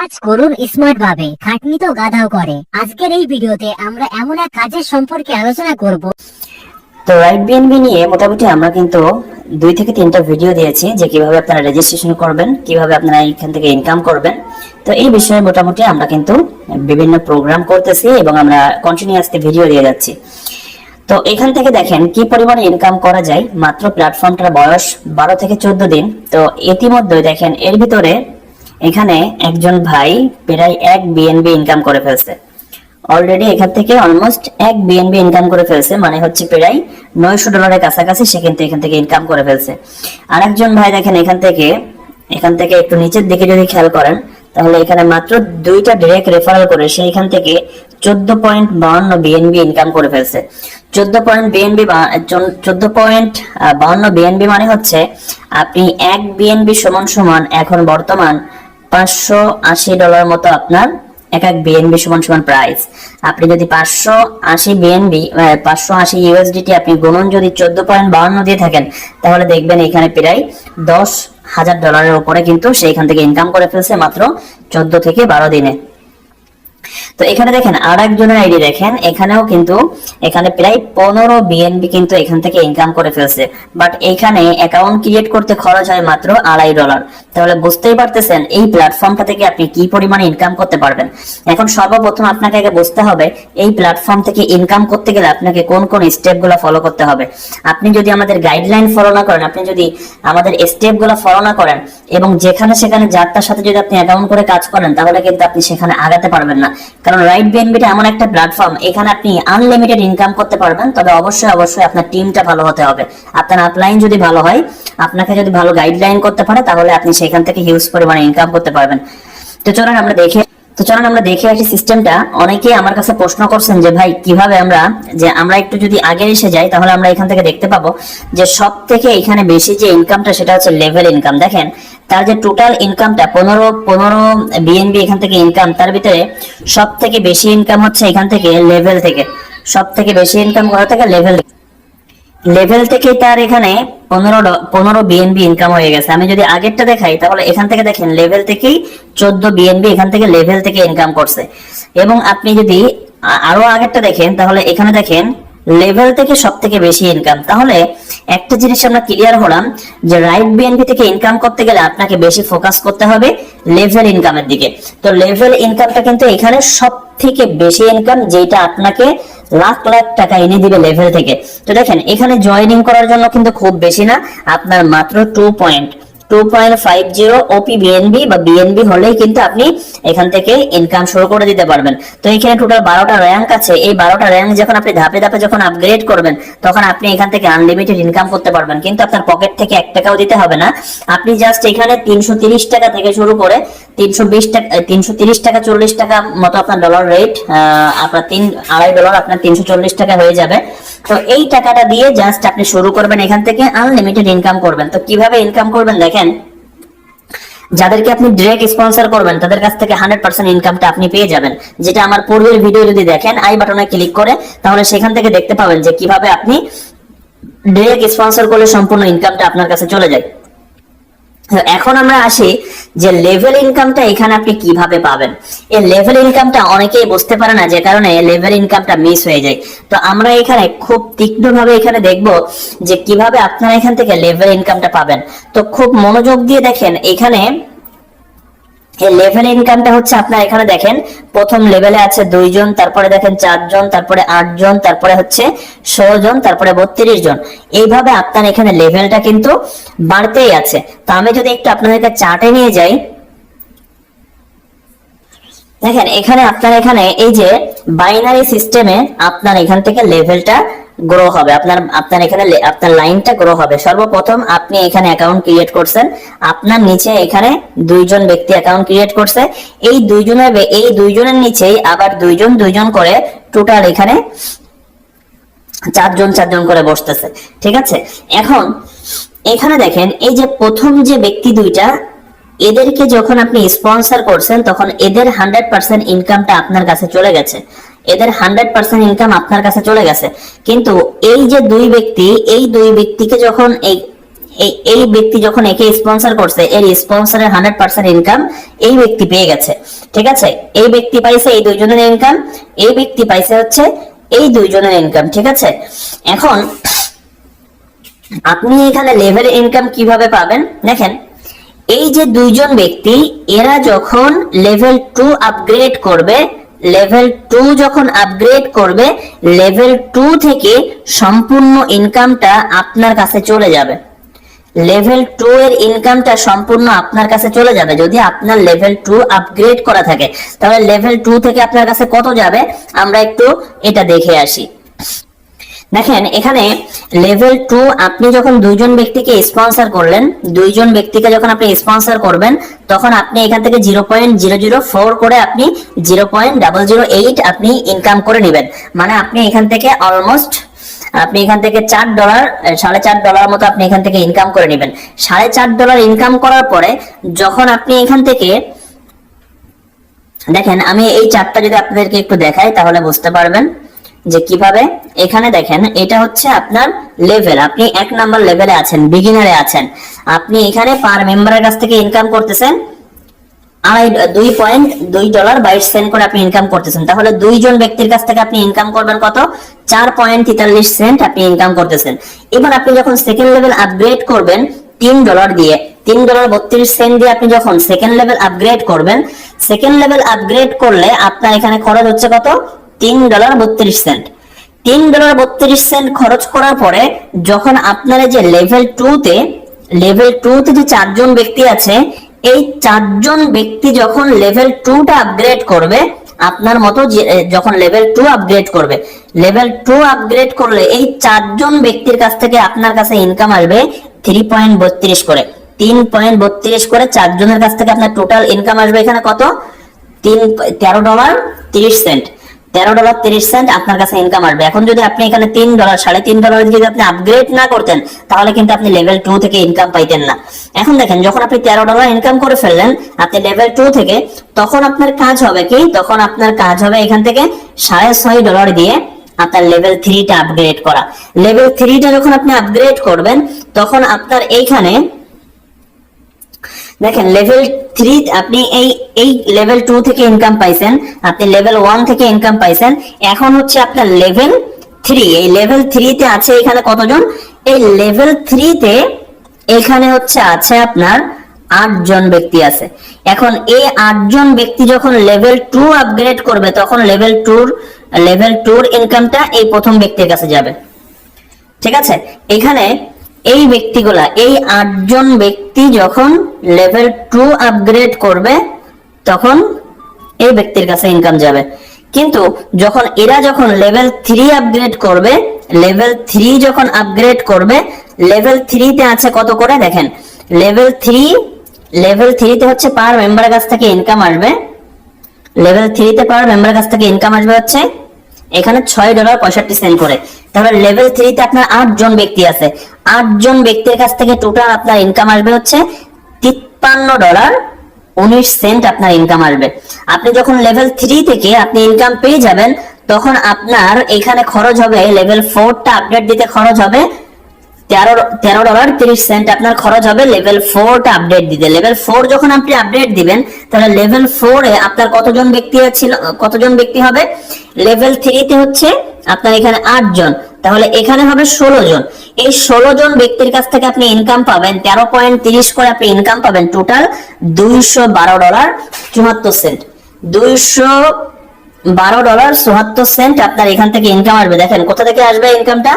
কাজ করুন স্মার্ট ভাবে খাটনি তো গাধাও করে। আজকের এই ভিডিওতে আমরা এমন এক কাজের সম্পর্কে আলোচনা করব। তো রাইট বিএনবি নিয়ে মোটামুটি আমরা কিন্তু দুই থেকে তিনটা ভিডিও দিয়েছি, যে কীভাবে আপনারা রেজিস্ট্রেশন করবেন, কীভাবে আপনারা এখান থেকে ইনকাম করবেন। তো এই বিষয়ে মোটামুটি আমরা কিন্তু বিভিন্ন প্রোগ্রাম করতেছি এবং আমরা কন্টিনিউয়াসলি ভিডিও দিয়ে যাচ্ছি। তো এখান থেকে দেখেন কি পরিমাণে ইনকাম করা যায়। মাত্র প্ল্যাটফর্মটার বয়স বারো থেকে চোদ্দ দিন। তো ইতিমধ্যে দেখেন এর ভিতরে এখানে একজন ভাই প্রায় এক বিএনবি ইনকাম করে ফেলছে। অলরেডি এখান থেকে অলমোস্ট এক বিএনবি ইনকাম করে ফেলছে মানে হচ্ছে প্রায় নয়শো ডলারের কাছাকাছি সে কিন্তু এখান থেকে ইনকাম করে ফেলছে। আর একজন ভাই দেখেন এখান থেকে এখান থেকে একটু নিচের দিকে যদি খেয়াল করেন, তাহলে এখানে মাত্র দুইটা ডিরেক্ট রেফারেল করে সে এখান থেকে চোদ্দ পয়েন্ট বাউন্ন বিএনবি ইনকাম করে ফেলছে। চোদ্দ পয়েন্ট বিএনবি চোদ্দ পয়েন্ট বাউন্ন বিএনবি মানে হচ্ছে আপনি এক বিএনবি সমান সমান এখন বর্তমান পাঁচশো আশি ডলার মতো আপনার এক এক বিএনবি সমান সমান প্রাইস আপনি যদি পাঁচশো আশি বিএনবি পাঁচশো আশি ইউএসডিটি আপনি গুণন যদি চোদ্দ পয়েন্ট বাউন্ন দিয়ে থাকেন, তাহলে দেখবেন এখানে প্রায় দশ হাজার ডলারের উপরে কিন্তু সে এখান থেকে ইনকাম করে ফেলছে মাত্র চোদ্দ থেকে বারো দিনে। তো এখানে দেখেন আর একজনের আইডি দেখেন। এখানেও কিন্তু এখানে প্রায় পনেরো বিএনবি কিন্তু এখান থেকে ইনকাম করে ফেলছে। বাট এখানে অ্যাকাউন্ট ক্রিয়েট করতে খরচ হয় মাত্র আড়াই ডলার তাহলে বুঝতেই পারতেছেন এই প্ল্যাটফর্মটা থেকে আপনি কি পরিমাণে ইনকাম করতে পারবেন। এখন সর্বপ্রথম আপনাকে আগে বুঝতে হবে, এই প্ল্যাটফর্ম থেকে ইনকাম করতে গেলে আপনাকে কোন কোন স্টেপগুলো ফলো করতে হবে। আপনি যদি আমাদের গাইডলাইন ফলো না করেন, আপনি যদি আমাদের স্টেপগুলো ফলো না করেন এবং যেখানে সেখানে যার তার সাথে যদি আপনি অ্যাকাউন্ট করে কাজ করেন, তাহলে কিন্তু আপনি সেখানে আগাতে পারবেন না। কারণ রাইট বিএনবিটা এমন একটা প্ল্যাটফর্ম এখানে আপনি আনলিমিটেড ইনকাম করতে পারবেন, তবে অবশ্যই অবশ্যই আপনার টিমটা ভালো হতে হবে। আপনার আপলাইন যদি ভালো হয়, আপনাকে যদি ভালো গাইডলাইন করতে পারে, তাহলে আপনি সেখান থেকে হিউজ পরিমাণে ইনকাম করতে পারবেন। তো চলুন আমরা দেখে তো চলুন আমরা দেখে আসি সিস্টেমটা অনেকেই আমার কাছে প্রশ্ন করছেন যে, ভাই, কীভাবে আমরা, যে আমরা একটু যদি আগে এসে যাই, তাহলে আমরা এখান থেকে দেখতে পাবো যে সব থেকে এখানে বেশি যে ইনকামটা সেটা হচ্ছে লেভেল ইনকাম দেখেন, তার যে টোটাল ইনকামটা পনেরো পনেরো বিএনবি এখান থেকে ইনকাম তার ভিতরে সব থেকে বেশি ইনকাম হচ্ছে এখান থেকে লেভেল থেকে। সব থেকে বেশি ইনকাম করা থেকে? লেভেল লেভেল থেকে তার এখানে পনেরো পনেরো বিএনবি ইনকাম হয়ে গেছে। আমি যদি আগেরটা দেখাই, তাহলে এখান থেকে দেখেন লেভেল থেকেই চোদ্দ বিএনবি এখান থেকে লেভেল থেকে ইনকাম করছে। এবং আপনি যদি আরও আগেরটা দেখেন, তাহলে এখানে দেখেন লেভেল থেকে সব থেকে বেশি ইনকাম তাহলে একটা জিনিস আমরা ক্লিয়ার হলাম যে রাইট বিএনপি থেকে ইনকাম করতে গেলে আপনাকে বেশি ফোকাস করতে হবে লেভেল ইনকামের দিকে। তো লেভেল ইনকামটা কিন্তু এখানে সব থেকে বেশি ইনকাম যেটা আপনাকে লাখ লাখ টাকা এনে দিবে লেভেল থেকে। তো দেখেন, এখানে জয়েনিং করার জন্য কিন্তু খুব বেশি না, আপনার মাত্র two point two point five বা বিএনবি হলেই কিন্তু আপনি এখান থেকে ইনকাম শুরু করে দিতে পারবেন। তো এখানে টোটাল বারোটা র্যাঙ্ক আছে। এই বারোটা র্যাঙ্ক যখন আপনি ধাপে ধাপে যখন আপগ্রেড করবেন, তখন আপনি এখান থেকে আনলিমিটেড ইনকাম করতে পারবেন। কিন্তু আপনার পকেট থেকে এক টাকাও দিতে হবে না। আপনি জাস্ট এখানে তিনশো তিরিশ টাকা থেকে শুরু করে তিনশো বিশ টাকা তিনশো তিরিশ টাকা, চল্লিশ টাকা মতো আপনার ডলার রেট আপনার তিন, আড়াই ডলার আপনার তিনশো চল্লিশ টাকা হয়ে যাবে। তো এই টাকাটা দিয়ে জাস্ট আপনি শুরু করবেন এখান থেকে আনলিমিটেড ইনকাম করবেন। তো কীভাবে ইনকাম করবেন দেখেন, যাদেরকে আপনি ডিরেক্ট স্পন্সর করবেন, তাদের কাছ থেকে হান্ড্রেড পার্সেন্ট ইনকামটা আপনি পেয়ে যাবেন। যেটা আমার পূর্বের ভিডিও যদি দেখেন আই বাটনে ক্লিক করে, তাহলে সেখান থেকে দেখতে পাবেন যে কীভাবে আপনি ডিরেক্ট স্পন্সর করলে সম্পূর্ণ ইনকামটা আপনার কাছে চলে যায়। এখন আমরা আসি যে লেভেল ইনকামটা এখানে আপনি কীভাবে পাবেন। এই লেভেল ইনকামটা অনেকেই বুঝতে পারে না যে কারণে লেভেল ইনকামটা মিস হয়ে যায়। তো আমরা এখানে খুব তীক্ষ্ণভাবে এখানে দেখব যে কীভাবে আপনারা এখান থেকে লেভেল ইনকামটা পাবেন। তো খুব মনোযোগ দিয়ে দেখেন, এখানে লেভেল ইনকামটা হচ্ছে আপনার এখানে দেখেন, প্রথম লেভেলে আছে দুইজন, তারপরে দেখেন চারজন, তারপরে আটজন, তারপরে হচ্ছে ষোলো জন তারপরে বত্রিশ জন এইভাবে আপনার এখানে লেভেলটা কিন্তু বাড়তেই আছে। তো আমি যদি একটু আপনাদেরকে চার্টে নিয়ে যাই, দেখেন এখানে আপনার এখানে এই যে বাইনারি সিস্টেমে আপনার এখান থেকে লেভেলটা গ্রো হবে। আপনার আপনার এখানে আপনার লাইনটা গ্রো হবে। সর্বপ্রথম আপনি এখানে অ্যাকাউন্ট ক্রিয়েট করছেন। আপনার নিচে এখানে দুইজন ব্যক্তি অ্যাকাউন্ট ক্রিয়েট করছে। এই দুইজনের এই দুইজনের নিচেই আবার দুইজন দুইজন করে টোটাল এখানে চারজন চারজন করে বসতেছে। ঠিক আছে? এখন এখানে দেখেন, এই যে প্রথম যে ব্যক্তি দুইটা, এদেরকে যখন আপনি স্পন্সর করছেন, তখন এদের হান্ড্রেড পার্সেন্ট ইনকামটা আপনার কাছে চলে গেছে। এদের হান্ড্রেড পার্সেন্ট ইনকাম আপনার কাছে চলে গেছে। কিন্তু এই যে দুই ব্যক্তি, এই দুই ব্যক্তিকে যখন এই এই ব্যক্তি যখন একে স্পন্সর করছে, এর স্পন্সরের হান্ড্রেড পার্সেন্ট ইনকাম এই ব্যক্তি পেয়ে গেছে। ঠিক আছে? এই ব্যক্তি পাইছে এই দুইজনের ইনকাম এই ব্যক্তি পাইছে হচ্ছে এই দুইজনের ইনকাম ঠিক আছে? এখন আপনি এখানে লেভেল ইনকাম কীভাবে পাবেন? দেখেন, এই যে দুইজন ব্যক্তি, এরা যখন লেভেল টু আপগ্রেড করবে লেভেল টু যখন আপগ্রেড করবে লেভেল টু থেকে সম্পূর্ণ ইনকামটা আপনার কাছে চলে যাবে। লেভেল টু এর ইনকামটা সম্পূর্ণ আপনার কাছে চলে যাবে। যদি আপনার লেভেল টু আপগ্রেড করা থাকে, তাহলে লেভেল টু থেকে আপনার কাছে কত যাবে? আমরা একটু এটা দেখে আসি। দেখেন, এখানে লেভেল টু আপনি যখন দুইজন ব্যক্তিকে স্পন্সর করলেন, দুইজন ব্যক্তিকে যখন আপনি স্পন্সর করবেন, তখন আপনি এখান থেকে zero point zero zero four করে আপনি zero point double zero eight আপনি ইনকাম করে নেবেন। মানে আপনি এখান থেকে অলমোস্ট আপনি এখান থেকে চার ডলার সাড়ে চার ডলার মতো আপনি এখান থেকে ইনকাম করে নেবেন। সাড়ে চার ডলার ইনকাম করার পরে যখন আপনি এখান থেকে, দেখেন, আমি এই চারটা যদি আপনাদেরকে একটু দেখাই, তাহলে বুঝতে পারবেন। যে কীভাবে? এখানে দেখেন, এটা হচ্ছে আপনার লেভেল আপনি এক নাম্বার লেভেলে আছেন বিগিনারে আছেন। আপনি এখানে পার মেম্বারের কাছ থেকে ইনকাম করতেছেন, আড়াই, দুই পয়েন্ট দুই ডলার বাইশ সেন্ট করে আপনি ইনকাম করতেছেন। তাহলে দুইজন ব্যক্তির কাছ থেকে আপনি ইনকাম করবেন কত? চার পয়েন্ট তেতাল্লিশ সেন্ট আপনি ইনকাম করতেছেন। এবার আপনি যখন সেকেন্ড লেভেল আপগ্রেড করবেন, তিন ডলার দিয়ে, তিন ডলার বত্রিশ সেন্ট দিয়ে আপনি যখন সেকেন্ড লেভেল আপগ্রেড করবেন সেকেন্ড লেভেল আপগ্রেড করলে আপনার এখানে খরচ হচ্ছে কত? তিন ডলার বত্রিশ সেন্ট। তিন ডলার বত্রিশ সেন্ট খরচ করার পরে যখন আপনার যে লেভেল টু তে লেভেল টু তে যে চারজন ব্যক্তি আছে, এই চারজন ব্যক্তি যখন লেভেল টু টা আপগ্রেড করবে, আপনার মতো যখন লেভেল টু আপগ্রেড করবে লেভেল টু আপগ্রেড করলে এই চারজন ব্যক্তির কাছ থেকে আপনার কাছে ইনকাম আসবে থ্রি পয়েন্ট বত্রিশ করে। তিন পয়েন্ট বত্রিশ করে চারজনের কাছ থেকে আপনার টোটাল ইনকাম আসবে এখানে কত? তিন, তেরো ডলার তিরিশ সেন্ট। তেরো ডলার তিরিশ সেন্ট আপনার কাছে ইনকাম আসবে। এখন যদি আপনি এখানে তিন ডলার সাড়ে তিন ডলার যদি আপনি আপগ্রেড না করতেন, তাহলে কিন্তু আপনি লেভেল টু থেকে ইনকাম পাইতেন না। এখন দেখেন, যখন আপনি তেরো ডলার ইনকাম করে ফেললেন, আপনি লেভেল টু থেকে, তখন আপনার কাজ হবে কি? তখন আপনার কাজ হবে এখান থেকে সাড়ে ছয় ডলার দিয়ে আপনার লেভেল থ্রিটা আপগ্রেড করা। লেভেল থ্রিটা যখন আপনি আপগ্রেড করবেন, তখন আপনার এইখানে দেখেন লেভেল থ্রি আপনি এই এই লেভেল টু থেকে ইনকাম পাইছেন, আপনি লেভেল ওয়ান থেকে ইনকাম পাইছেন, এখন হচ্ছে আপনার লেভেল থ্রি এই লেভেল থ্রিতে আছে এখানে কতজন? এই লেভেল থ্রিতে এখানে হচ্ছে আছে আপনার আটজন ব্যক্তি আছে। এখন এই আটজন ব্যক্তি যখন লেভেল টু আপগ্রেড করবে, তখন লেভেল টুর লেভেল টুর ইনকামটা এই প্রথম ব্যক্তির কাছে যাবে। ঠিক আছে? এখানে এই ব্যক্তিগুলা, এই আটজন ব্যক্তি যখন লেভেল টু আপগ্রেড করবে, তখন এই ব্যক্তির কাছে ইনকাম যাবে। কিন্তু যখন এরা যখন লেভেল থ্রি আপগ্রেড করবে লেভেল থ্রি যখন আপগ্রেড করবে লেভেল থ্রিতে আছে কত করে দেখেন? লেভেল থ্রি লেভেল থ্রিতে হচ্ছে পার মেম্বারের কাছ থেকে ইনকাম আসবে। লেভেল থ্রিতে পার মেম্বারের কাছ থেকে ইনকাম আসবে হচ্ছে এখানে ছয় ডলার পঁয়ষট্টি সেন্ট করে। তাহলে লেভেল থ্রিতে আপনার আট জন ব্যক্তি আছে। আট জন ব্যক্তির কাছ থেকে টোটাল আপনার ইনকাম আসবে হচ্ছে তিপ্পান্ন ডলার উনিশ সেন্ট আপনার ইনকাম আসবে। আপনি যখন লেভেল থ্রি থেকে আপনি ইনকাম পেয়ে যাবেন, তখন আপনার এখানে খরচ হবে লেভেল ফোরটা আপডেট দিতে খরচ হবে তেরো তেরো ডলার তিরিশ সেন্ট আপনার খরচ হবে লেভেল ফোরটা আপডেট দিতে। লেভেল ফোর যখন আপনি আপডেট দিবেন, তাহলে লেভেল ফোরে আপনার কতজন ব্যক্তি ছিল কতজন ব্যক্তি হবে? লেভেল থ্রিতে হচ্ছে আপনার এখানে আট জন, তাহলে এখানে হবে ষোলো জন। এই ষোলো জন ব্যক্তির কাছ থেকে আপনি ইনকাম পাবেন, তেরো পয়েন্ট তিরিশ করে আপনি ইনকাম পাবেন টোটাল দুইশো বারো ডলার চুয়াত্তর সেন্ট দুইশো বারো ডলার চুয়াত্তর সেন্ট আপনার এখান থেকে ইনকাম আসবে। দেখেন, কোথা থেকে আসবে ইনকামটা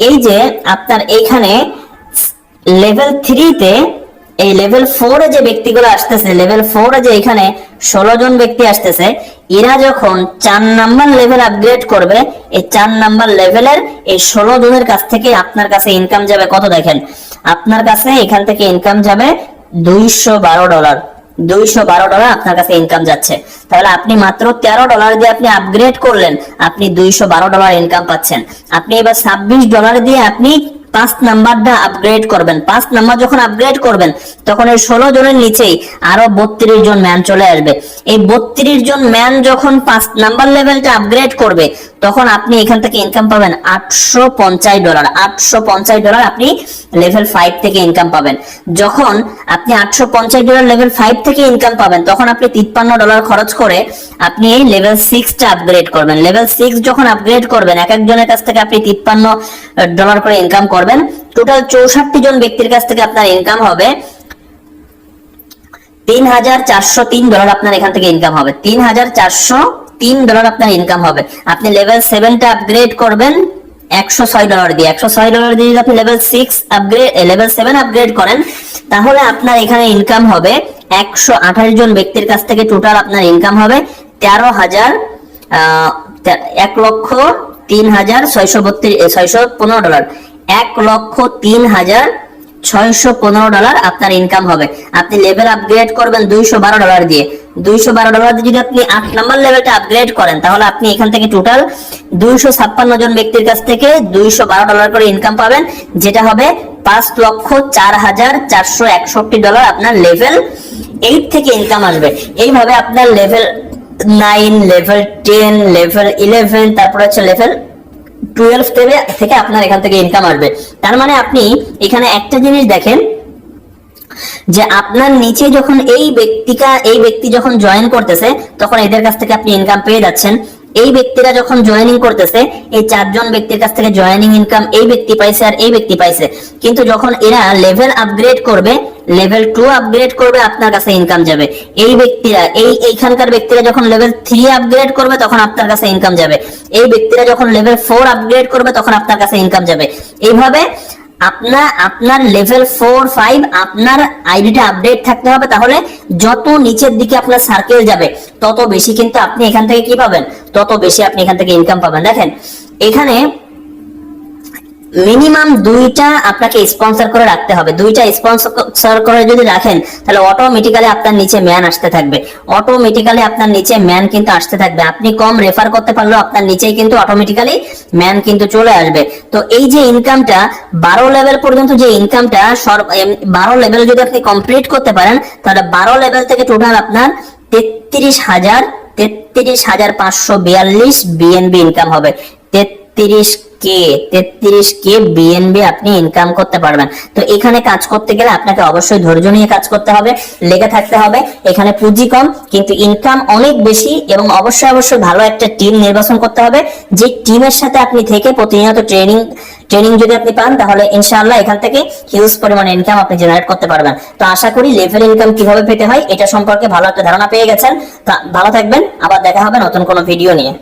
এই যে আপনার এইখানে লেভেল থ্রিতে এই লেভেল ফোরে যে ব্যক্তিগুলো আসতেছে লেভেল ফোরে যে এখানে ষোলো জন ব্যক্তি আসতেছে, এরা যখন চার নাম্বার লেভেল আপগ্রেড করবে, এই চার নাম্বার লেভেলের এই ষোলো জনের কাছ থেকে আপনার কাছে ইনকাম যাবে কত দেখেন? আপনার কাছে এখান থেকে ইনকাম যাবে দুইশো বারো ডলার দুইশো বারো ডলার আপনার কাছে ইনকাম যাচ্ছে। তাহলে আপনি মাত্র তেরো ডলার দিয়ে আপনি আপগ্রেড করলেন, আপনি দুইশো বারো ডলার ইনকাম পাচ্ছেন। আপনি এবার ছাব্বিশ ডলার দিয়ে আপনি পাঁচ নাম্বারটা আপগ্রেড করবেন। পাঁচ নাম্বার যখন আপগ্রেড করবেন, তখন এই ষোলো জনের নিচেই আরও বত্রিশ জন ম্যান চলে আসবে। এই বত্রিশ জন ম্যান যখন পাঁচ নাম্বার লেভেলটা আপগ্রেড করবে তখন আপনি এখান থেকে ইনকাম পাবেন আটশো পঞ্চাশ ডলার আটশো পঞ্চাশ ডলার আপনি লেভেল ফাইভ থেকে ইনকাম পাবেন। যখন আপনি আটশো পঞ্চাশ ডলার লেভেল ফাইভ থেকে ইনকাম পাবেন, তখন আপনি তিপ্পান্ন ডলার খরচ করে আপনি লেভেল সিক্সটা আপগ্রেড করবেন। লেভেল সিক্স যখন আপগ্রেড করবেন, এক একজনের কাছ থেকে আপনি তিপ্পান্ন ডলার করে ইনকাম করবেন। টোটাল চৌষট্টি জন ব্যক্তির কাছ থেকে আপনার ইনকাম হবে তিন হাজার চারশো তিন ডলার আপনার এখান থেকে ইনকাম হবে। তিন হাজার চারশো তিন ডলার আপনার ইনকাম হবে। আপনি লেভেল সেভেনটা আপগ্রেড করবেন, একশো ছয় ডলার দিয়ে। একশো ছয় ডলার দিয়ে যদি আপনি level six upgrade level seven upgrade করেন, তাহলে আপনার এখানে ইনকাম হবে একশো আঠাশ জন ব্যক্তির কাছ থেকে টোটাল আপনার ইনকাম হবে তেরো হাজার এক লক্ষ তিন হাজার ছয়শো বত্রিশ ছয়শো পনেরো ডলার এক লক্ষ তিন হাজার ছয়শো পনেরো ডলার আপনার ইনকাম হবে। আপনি লেভেল আপগ্রেড করবেন দুইশো বারো ডলার দিয়ে। দুইশো বারো ডলার দিয়ে যদি আপনি আট নাম্বার লেভেলটা আপগ্রেড করেন, তাহলে আপনি এখান থেকে টোটাল দুইশো ছাপ্পান্ন জন ব্যক্তির কাছ থেকে দুইশো বারো ডলার করে ইনকাম পাবেন, যেটা হবে পাঁচ লক্ষ চার হাজার চারশো একষট্টি ডলার আপনার লেভেল এইট থেকে ইনকাম আসবে। এইভাবে আপনার level nine level ten level eleven তারপর হচ্ছে লেভেল টুয়েলভ থেকে থেকে আপনার এখান থেকে ইনকাম আসবে। তার মানে আপনি এখানে একটা জিনিস দেখেন, যে আপনার নিচে যখন এই ব্যক্তিকা, এই ব্যক্তি যখন জয়েন করতেছে, তখন এদের কাছ থেকে আপনি ইনকাম পেয়ে যাচ্ছেন। এই ব্যক্তিরা যখন জয়েনিং করতেছে, এই চারজন ব্যক্তির কাছ থেকে জয়েনিং ইনকাম এই ব্যক্তি পাইছে আর এই ব্যক্তি পাইছে। কিন্তু যখন এরা লেভেল আপগ্রেড করবে লেভেল টু আপগ্রেড করবে, আপনার কাছে ইনকাম যাবে। এই ব্যক্তিরা, এই এইখানকার ব্যক্তিরা যখন লেভেল থ্রি আপগ্রেড করবে, তখন আপনার কাছে ইনকাম যাবে। এই ব্যক্তিরা যখন লেভেল ফোর আপগ্রেড করবে, তখন আপনার কাছে ইনকাম যাবে। এইভাবে আপনার আপনার লেভেল ফোর ফাইভ আপনার আইডিটা আপডেট থাকতে হবে, তাহলে যত নিচের দিকে আপনার সার্কেল যাবে তত বেশি কিন্তু আপনি এখান থেকে কি পাবেন? তত বেশি আপনি এখান থেকে ইনকাম পাবেন। দেখেন, এখানে মিনিমাম দুইটা আপনাকে স্পন্সর করে রাখতে হবে। দুইটা স্পন্সর করে যদি রাখেন, তাহলে অটোমেটিক্যালি আপনার নিচে ম্যান আসতে থাকবে। অটোমেটিক্যালি আপনার নিচে ম্যান কিন্তু আসতে থাকবে। আপনি কম রেফার করতে পারলেও আপনার নিচেই কিন্তু অটোমেটিক্যালি ম্যান কিন্তু চলে আসবে। তো এই যে ইনকামটা বারো লেভেল পর্যন্ত যে ইনকামটা বারো লেভেল যদি আপনি কমপ্লিট করতে পারেন, তাহলে বারো লেভেল থেকে টোটাল আপনার তেত্রিশ হাজার তেত্রিশ হাজার পাঁচশো বিয়াল্লিশ বিএনবি ইনকাম হবে। তেত্রিশ কে তেত্রিশ কে বিএনবি আপনি ইনকাম করতে পারবেন। তো এখানে কাজ করতে গেলে আপনাকে অবশ্যই ধৈর্য নিয়ে কাজ করতে হবে, লেগে থাকতে হবে। এখানে পুঁজি কম, কিন্তু ইনকাম অনেক বেশি এবং অবশ্যই অবশ্যই ভালো একটা টিম নির্বাচন করতে হবে। যে টিমের সাথে আপনি থেকে প্রতিনিয়ত ট্রেনিং ট্রেনিং যদি আপনি পান, তাহলে ইনশাআল্লাহ এখান থেকে হিউজ পরিমাণে ইনকাম আপনি জেনারেট করতে পারবেন। তো আশা করি লেভেল ইনকাম কীভাবে পেতে হয়, এটা সম্পর্কে ভালো একটা ধারণা পেয়ে গেছেন। তা ভালো থাকবেন, আবার দেখা হবে নতুন কোনো ভিডিও নিয়ে।